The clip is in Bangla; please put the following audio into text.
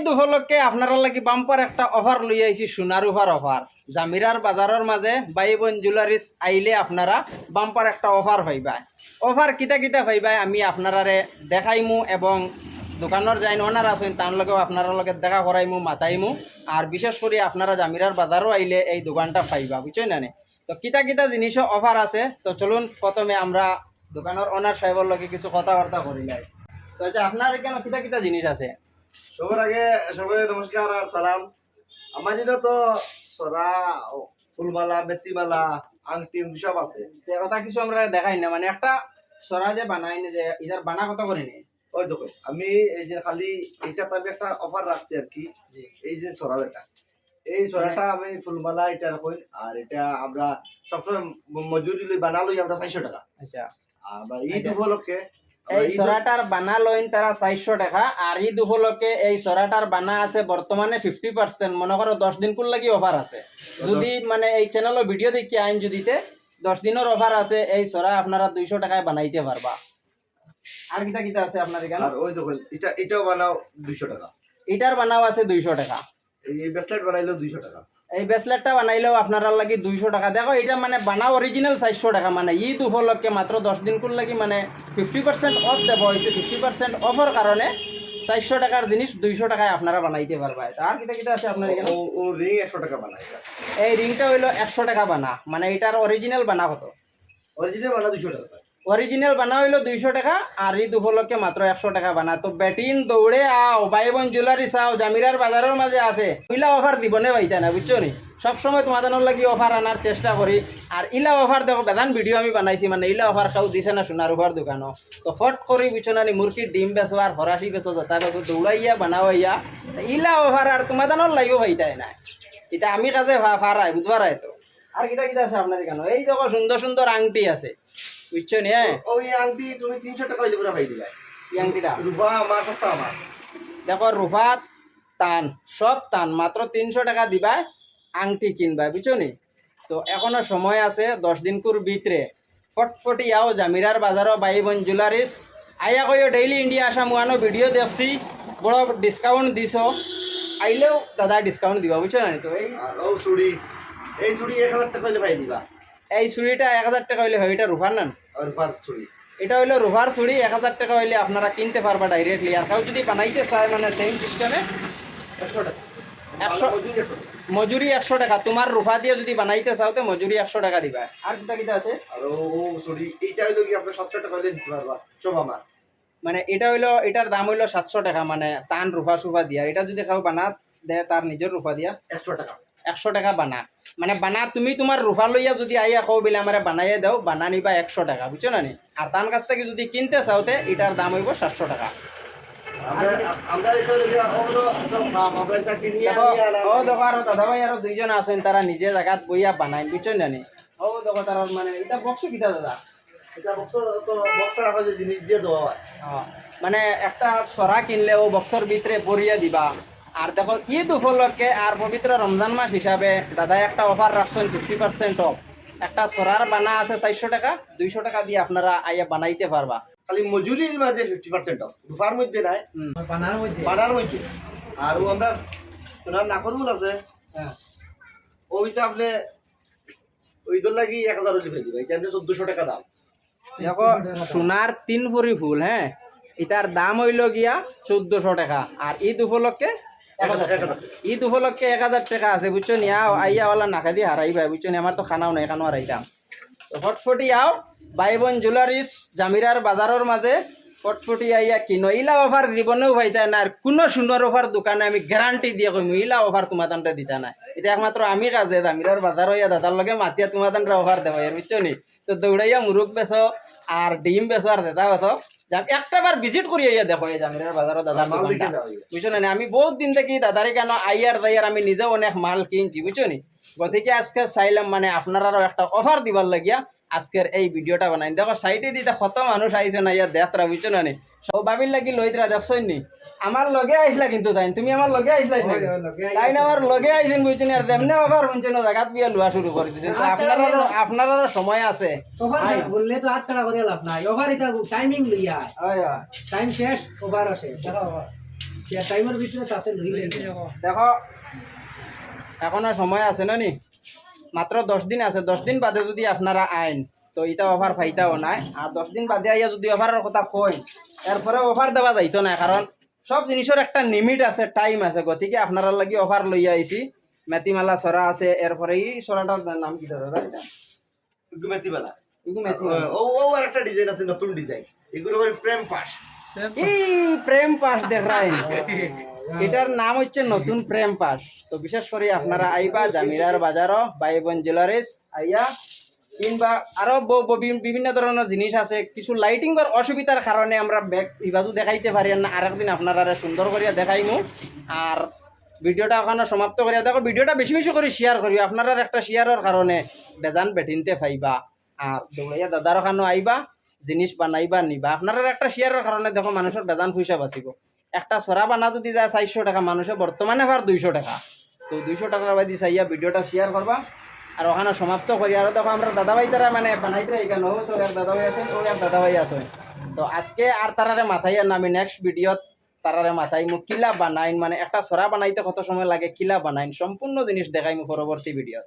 ঈদ উপলক্ষে আপনারা লাগি বাম্পার একটা অফার লই আইছি, সোনার উপর অফার। জামিরার বাজারের মাঝে বাই বোন জুয়েলারিস আইলে আপনারা বাম্পার একটা অফার পাইবা অফার কিতা কিতা পাইবা আমি আপনারারে দেখাইমু এবং দোকানের যাইন ওনার আছেন, তার লগেও আপনারা লগে দেখা করাইমু, মাতাইমু। আর বিশেষ করে আপনারা জামিরার বাজারও আইলে এই দোকানটা পাইবা, বুঝছেন না তো কিতা কিতা জিনিসও অফার আছে, তো চলুন প্রথমে আমরা দোকানের ওনার সাহেবের লগে কিছু কথাবার্তা করিলাই তো আচ্ছা আপনার এখানে কিতা কিতা জিনিস আছে? সবার আগে সবাই নমস্কার আর সালাম। আমার যেটা তো সরা ফুলমালা মেথিমালা আংটি সব আছে। কথা কিছু আমরা দেখাই না মানে একটা সরা যে বানাই না যে ইদার বানা কত করে নি? ওই দেখো আমি এই যে খালি এইটা আমি একটা অফার রাখছি আর কি এই যে সরা এটা। এই সরাটা আমি ফুলমালা এটা রাখুন আর এটা আমরা সবসময় মজুরি লই বানালোই আমরা চারশো টাকা। আচ্ছা। আমরা ঈদ উপলক্ষে এই সরাটার বানা লইন তারা চারশো টাকা আর ঈদ উপলক্ষে এই সরাটার বানা আছে বর্তমানে ফিফটি পার্সেন্ট মনে করো দশ দিন কুল লাগি অফার আছে? যদি মানে এই চ্যানেলের ভিডিও দেখি আইন যদিতে দশ দিনের অফার আছে এই সরা আপনারা দুইশো টাকায় বানাইতে পারবা আর কিতা কিতা আছে আপনার এখানে ওই দেখুন এটা এটাও বানাও দুইশো টাকা। এটার বানাও আছে দুইশো টাকা। এই ব্রেসলেট বানাইলেও দুইশো টাকা। এই ব্রেসলেটটা বানাইলেও আপনারা লাগি দুইশো টাকা। দেখো এটা মানে বানা অরিজিনাল চারশো টাকা মানে। ঈদ উপলক্ষে মাত্র দশ দিন কুল লাগি মানে ফিফটি পার্সেন্ট অফ দেবো হয়েছে ফিফটি পার্সেন্ট অফের কারণে চারশো টাকার জিনিস দুইশো টাকায় আপনারা বানাইতে পারবা। আর কিতা কিতা আছে আপনার এখানে ও রিং একশো টাকা বানাই এই রিংটা হইল একশো টাকা বানা। মানে এটার অরিজিনাল বানা কত অরিজিনাল বানা দুইশো টাকা। অরিজিনাল বানা হইল দুইশো টাকা, আর ঈদ উপলক্ষে মাত্র একশো টাকা বানা। তো বেটিন, দৌড়ে আও বাইবন জুয়েলারি চাও, জামিরার বাজারের মাঝে আছে। ইলা অফার দিব নে ভাইতা না, বুঝছ নি? সবসময় তোমাদের লাগি অফার আনার চেষ্টা করি। আর ইলা অফার দেখো, বেদান ভিডিও আমি বানাইছি মানে ইলা অফার কাউ দিছে না সোনার উপর দোকানও তো ফট করি বুঝছ না মুরগির ডিম বেচো আর ফরাসি বেচো, যথা বেচো, দৌড়াইয়া, বানাওয়াইয়া। ইলা অফার আর তোমাদের লাগবে ভাইতাই না? এটা আমি কাজে ফারাই বুধবার তো আর কিতা কিতা আছে আপনার এখানে? এই দেখো সুন্দর সুন্দর আংটি আছে। বুঝছ নি হ্যাঁ? ওই আংটি তুমি তিনশো টাকা হইলে পুরো পাই দিবে এই আংটিটা? রূপা আমার সবটা আমার। দেখো রুফাত টান সব টান মাত্র তিনশো টাকা দিবা আংটি কিনবা বুঝছ নি? তো এখনও সময় আছে দশ দিন কুর ভিতরে। ফটফটি আও জামিরার বাজারও বাইবন জুয়েলারিস আইয়া কইও ডেইলি ইন্ডিয়া আসা মুয়ানো ভিডিও দেখছি বড় ডিসকাউন্ট দিছ। আইলেও দাদা ডিসকাউন্ট দিবা বুঝছ না? তো এই চুড়ি এই চুড়ি এক হাজার টাকা হইলে পাই দিবা। এই চুড়িটা এক হাজার টাকা হইলে হয় এটা রুফার নান? রূপার চুড়ি এটা হইল রুফার চুড়ি এক হাজার টাকা হইলে আপনারা কিনতে পারবা ডাইরেক্টলি আর কেউ যদি বানাইতে চায় মানে সেম সিস্টেমে একশো টাকা। একশো মজুরি একশো টাকা। তোমার রুফা দিয়ে যদি বানাইতে চাও তো মজুরি একশো টাকা দিবা। আর কিতা কিতা আছে? আর ও চুড়ি এইটা হইল কি আপনার সাতশো টাকা হইলে দিতে পারবা। সব আমার। মানে এটা হইল এটার দাম হইল সাতশো টাকা মানে টান রুফা সুফা দিয়া। এটা যদি কেউ বানা দেয় তার নিজের রুফা দিয়া। একশো টাকা। একশো টাকা বানা। মানে বানা তুমি তোমার রুফা লইয়া যদি আইয়া কও বলে আমার বানাইয়ে দাও বানা নিবা একশো টাকা বুঝছ না নি আর তার কাছ থেকে যদি কিনতে চাওতে এটার দাম হইব সাতশো টাকা। ও দেখো আর দাদা ভাই আরও দুইজন আছেন তারা নিজে জায়গাত বইয়া বানাই বুঝছ না নি ও দেখো তারা মানে এটা বক্স কিতা দাদা? মানে একটা সরা কিনলে ও বক্সর ভিতরে পরিয়ে দিবা। আর দেখো ঈদ উপলক্ষে আর পবিত্র রমজান মাস হিসাবে দাদা একটা অফার রাখছেন ফিফটি পার্সেন্ট অফ একটা সরার বানা আছে চারশো টাকা দুইশো টাকা দিয়ে আপনারা আইয়া বানাইতে পারবা। খালি মজুরির মাঝে ফিফটি পার্সেন্ট অফ রূপার মধ্যে নাই। বানার মধ্যে? আর ও আমরা সোনার নাকরগুল আছে। হ্যাঁ। ওইটা আপনি ওই দল লাগি এক হাজার পাই দিবা। এটা আপনি চোদ্দশো টাকা দাম। দেখো সোনার তিন ভরি ফুল হ্যাঁ? এটার দাম হইল গিয়া চোদ্দশো টাকা। আর ঈদ উপলক্ষে ঈদ উপলক্ষে এক হাজার টাকা আছে, বুঝছ নি? আও আইয়া ওলা নাকা দিয়ে হারাই ভাই বুঝছ নি? আমার তো খানাও নাই, এখানেও হারাইতাম ফটফটি আও বাইবন জুয়েলারিস জামিরার বাজারের মাঝে ফটফটি আইয়া কিনো। ইলা অফার দিবনেও ভাইতা না আর কোনো সুন্দর অফার দোকানে আমি গ্যারান্টি দিয়ে কইমু ইলা অফার তোমার তানটা দিতা না এটা একমাত্র আমি কাজে জামিরার বাজার হইয়া দাদার লগে মাতিয়া তোমার তানটা অফার দেবো বুঝছ নি? তো দৌড়াইয়া মুরুখ বেছো আর ডিম বেছো আর দেতা বেছো। একটা বার ভিজিট করি আইয়া দেখো এই জামিরার বাজারও দাদার দোকানটা। বুঝছ না আমি বহুত দিন থেকে দাদারে কেন আইয়ার দাইয়ার আমি নিজেও অনেক মাল কিনছি বুঝছ নি? গতিকে আজকে চাইলাম মানে আপনারাও একটা অফার দিবার লাগিয়া আজকের এই ভিডিওটা বানাই। দেখো সাইডে দিতে কত মানুষ আইছে না ইয়া দেখরা বুঝছ না নি? সব ভাবির লাগি লইতরা দেখছই নি? আমার লগে আইসলা কিন্তু তাই তুমি আমার লগে আইসলা তাই না আমার লগে আইছেন বুঝছেন আর তেমনি অফার শুনছেন জায়গাত বিয়া লোয়া শুরু করে দিছেন। তো আপনারারও আপনারারও সময় আছে। ওভার বললে তো আট ছাড়া করে লাভ নাই। ওভার এটা টাইমিং লইয়া টাইম শেষ ওভার আসে দেখো। টাইমের ভিতরে তাতে রিলেন দেখো। এখনও সময় আছে না নি? মাত্র দশ দিন আছে দশ দিন বাদে যদি আপনারা আইন তো এটা অফার ফাইতাও নাই। আর দশ দিন বাদে আইয়া যদি অফারের কথা কই এরপরে অফার দেওয়া যাইতো না কারণ সব জিনিসের একটা লিমিট আছে টাইম আছে। গতিকে আপনারা লাগি অফার লইয়া আইছি। মেথিমালা সরা আছে এরপরে এই সরাটার নাম কি দাদা এটা? মেথিমালা ও ও একটা ডিজাইন আছে নতুন ডিজাইন এগুলো প্রেম পাস। এই প্রেম পাস এটার নাম হচ্ছে নতুন প্রেম পাস। তো বিশেষ করে আপনারা আইবা জামিরার বাজারও বাইবন জুয়েলারিস আইয়া, কিংবা আরও বিভিন্ন ধরনের জিনিস আছে। কিছু লাইটিং এর অসুবিধার কারণে আমরা ব্যাগ ইবাজু দেখাইতে পারি না। আরেকদিন আপনারা সুন্দর করিয়া দেখাইমু। আর ভিডিওটা ওখানে সমাপ্ত করিয়া দেখো, ভিডিওটা বেশি বেশি করে শেয়ার করি আপনারা একটা শেয়ারের কারণে বেজান বেটিনতে পাইবা আর দৌড়াইয়া দাদার ওখানে আইবা, জিনিস বানাইবা, নিবা। আপনারা একটা শেয়ারের কারণে দেখো মানুষের বেজান পয়সা বাঁচিব। একটা সরা বানা যদি যায় চারশো টাকা, মানুষে বর্তমানে ভার দুইশো টাকা। তো দুইশো টাকার বাদি চাইয়া ভিডিওটা শেয়ার করবা। আর ওখানে সমাপ্ত করি। আর দেখো আমরা দাদাভাই তারা মানে বানাইতে এখানে ও তোর এক দাদাভাই আছেন ও এক দাদাভাই আছে। তো আজকে আর তারারে মাথায় আর আমি নেক্সট ভিডিওত তারারে মাথায় মু কিলা বানাইন? মানে একটা সরা বানাইতে কত সময় লাগে, কিলা বানাইন? সম্পূর্ণ জিনিস দেখাই মু পরবর্তী ভিডিওত